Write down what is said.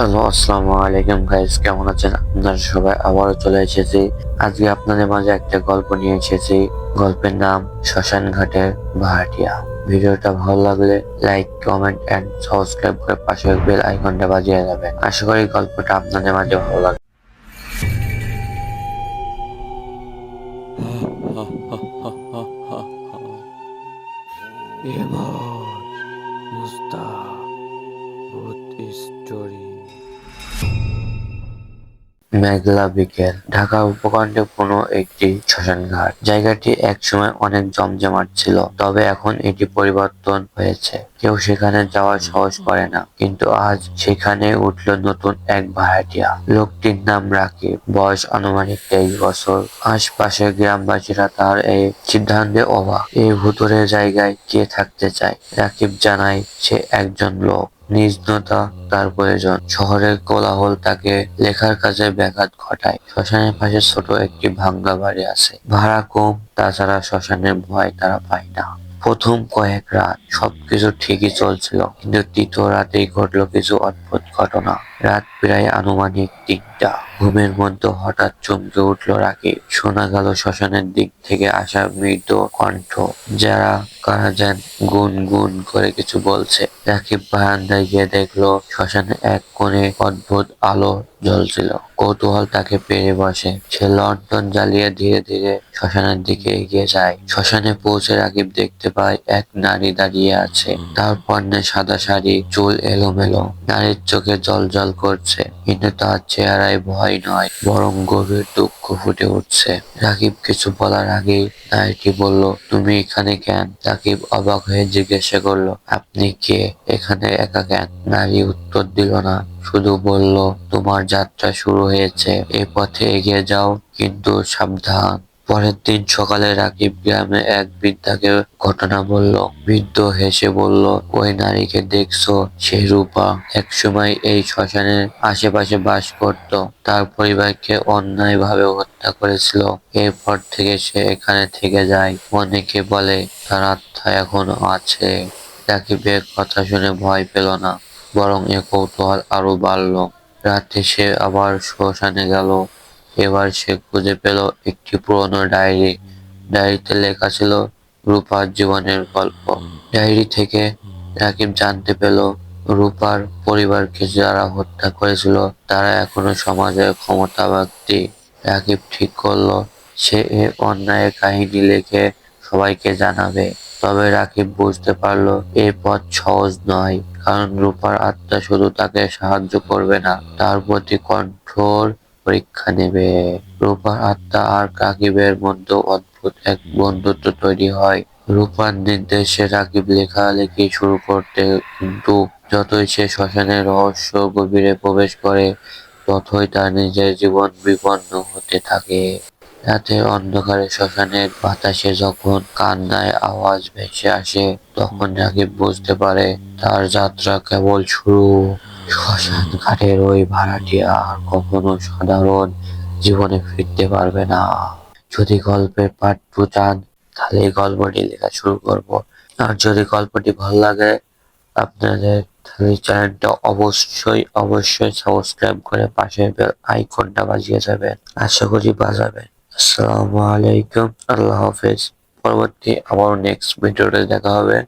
Hello, আসসালামু আলাইকুম guys কেমন আছেন? আপনারা সবাই আবারও চলে এসেছি। আজকে আপনাদের মাঝে একটা গল্প নিয়ে এসেছি। গল্পের নাম শ্মশান ঘাটের ভাড়াটিয়া। ভিডিওটা ভালো লাগলে লাইক কমেন্ট এন্ড সাবস্ক্রাইব করে পাশে বেল আইকনটা বাজিয়ে যাবেন আশা করি গল্পটা আপনাদের মাঝে ভালো লাগবে। এবার মুস্তাক ভূত স্টোরি মেঘলা বিকেল। ঢাকা উপকণ্ঠে কোনো একটি শ্মশান ঘাট জায়গাটি একসময় অনেক জমজমাট ছিল, তবে এখন এটি পরিবর্তন হয়েছে। কেউ সেখানে যাওয়ার সাহস করে না, কিন্তু আজ সেখানে উঠল নতুন এক ভাড়াটিয়া। লোকটির নাম রাকিব, বয়স আনুমানিক তেইশ বছর। আশপাশের গ্রামবাসীরা তার এই সিদ্ধান্তে অবাক। এই ভুতুরে জায়গায় কে থাকতে চায়? রাকিব জানায়, সে একজন লোক। নিজ-নতা তার প্রয়োজন। শহরের কোলাহল তাকে লেখার কাজে ব্যাঘাত ঘটায়। শ্মশানের পাশে ছোট একটি ভাঙ্গা বাড়ি আছে। ভাড়া কম, তাছাড়া শ্মশানের ভয় তারা পায় না। প্রথম কয়েক রাত সবকিছু ঠিকই চলছিল, কিন্তু তৃতীয় রাতেই ঘটলো কিছু অদ্ভুত ঘটনা। রাত প্রায় আনুমানিক তিনটা। ঘুমের মধ্যে হঠাৎ চমকে উঠল রাকিব। শোনা গেল শ্মশানের দিক থেকে আসা মৃদু কণ্ঠ, যারা কারা যেন গুন গুন করে কিছু বলছে। রাকিব বারান্দায় গিয়ে দেখল, শ্মশানে এক কোণে অদ্ভুত আলো জ্বলছিল। কৌতূহল তাকে পেরে বসে। সে লন্ঠন জ্বালিয়ে ধীরে ধীরে শ্মশানের দিকে এগিয়ে যায়। শ্মশানে পৌঁছে রাকিব দেখতে পায় এক নারী দাঁড়িয়ে আছে। তার পণ্যে সাদা শাড়ি চুল এলোমেলো। নারীর চোখে জল জল করছে কিন্তু তার চেহারায় ভয় নয় বরং গভীর দুঃখ ফুটে উঠছে। রাকিব কিছু বলার আগেই নারীটি বলল তুমি এখানে কেন? রাকিব অবাক হয়ে জিজ্ঞাসা করল আপনি কে? এখানে একা কেন? নারী উত্তর দিল না। শুধু বলল, তোমার যাত্রা শুরু হয়েছে। এ পথে এগিয়ে যাও, কিন্তু সাবধান। পরের দিন সকালে রাকিব গ্রামে এক বৃদ্ধাকে ঘটনা বলল। বৃদ্ধ হেসে বলল, ওই নারীকে দেখছ? সে রূপা। একসময় এই শ্মশানের আশেপাশে বাস করত। তার পরিবারকে অন্যায়ভাবে হত্যা করেছিল। এরপর থেকে সে এখানে থেকে যায়। অনেকে বলে, তার আত্মা এখনও আছে। রাকিবের কথা শুনে ভয় পেল না। বরং এ কৌতূহল আরও বাড়ল। রাতে সে আবার শ্মশানে গেল। এবার সে খুঁজে পেল একটি পুরনো ডায়েরি। ডায়েরিতে লেখা ছিল রূপার জীবনের গল্প। ডায়েরি থেকে রাকিব জানতে পেল, রূপার পরিবারকে যারা হত্যা করেছিল, তারা এখনও সমাজের ক্ষমতা ব্যক্তি রাকিব ঠিক করল, সে এ অন্যায়ের কাহিনী লিখে সবাইকে জানাবে। তবে রাকিব বুঝতে পারল এই পথ সহজ নয়। কারণ রূপার আত্মা শুধু তাকে সাহায্য করবে না, তার প্রতি কঠোর পরীক্ষা নেবে। রূপার আত্মা আর রাকিবের মধ্যে অদ্ভুত এক বন্ধুত্ব তৈরি হয়। রূপার নির্দেশে রাকিব লেখালেখি শুরু করতে কিন্তু যতই সে শ্মশানের রহস্য গভীরে প্রবেশ করে, ততই তার নিজের জীবন বিপন্ন হতে থাকে। রাতে অন্ধকারে শ্মশানের বাতাসে যখন কান্নায় আওয়াজ ভেসে আসে, তখন রাকিব বুঝতে পারে তার যাত্রা কেবল শুরু। শ্মশান ঘাটের ওই ভাড়াটিয়া আর কখনো সাধারণ জীবনে ফিরতে পারবে না। যদি গল্পের পার্ট টু চান, তাহলে এই গল্পটি লেখা শুরু করব। আর যদি গল্পটি ভালো লাগে আপনাদের, তাহলে চ্যানেলটা অবশ্যই অবশ্যই সাবস্ক্রাইব করে পাশে বেল আইকনটা বাজিয়ে যাবেন। আশা করি বাজাবেন। আসসালামু আলাইকুম। আল্লাহ হাফেজ। পরবর্তী আবার নেক্সট ভিডিওতে দেখা হবে।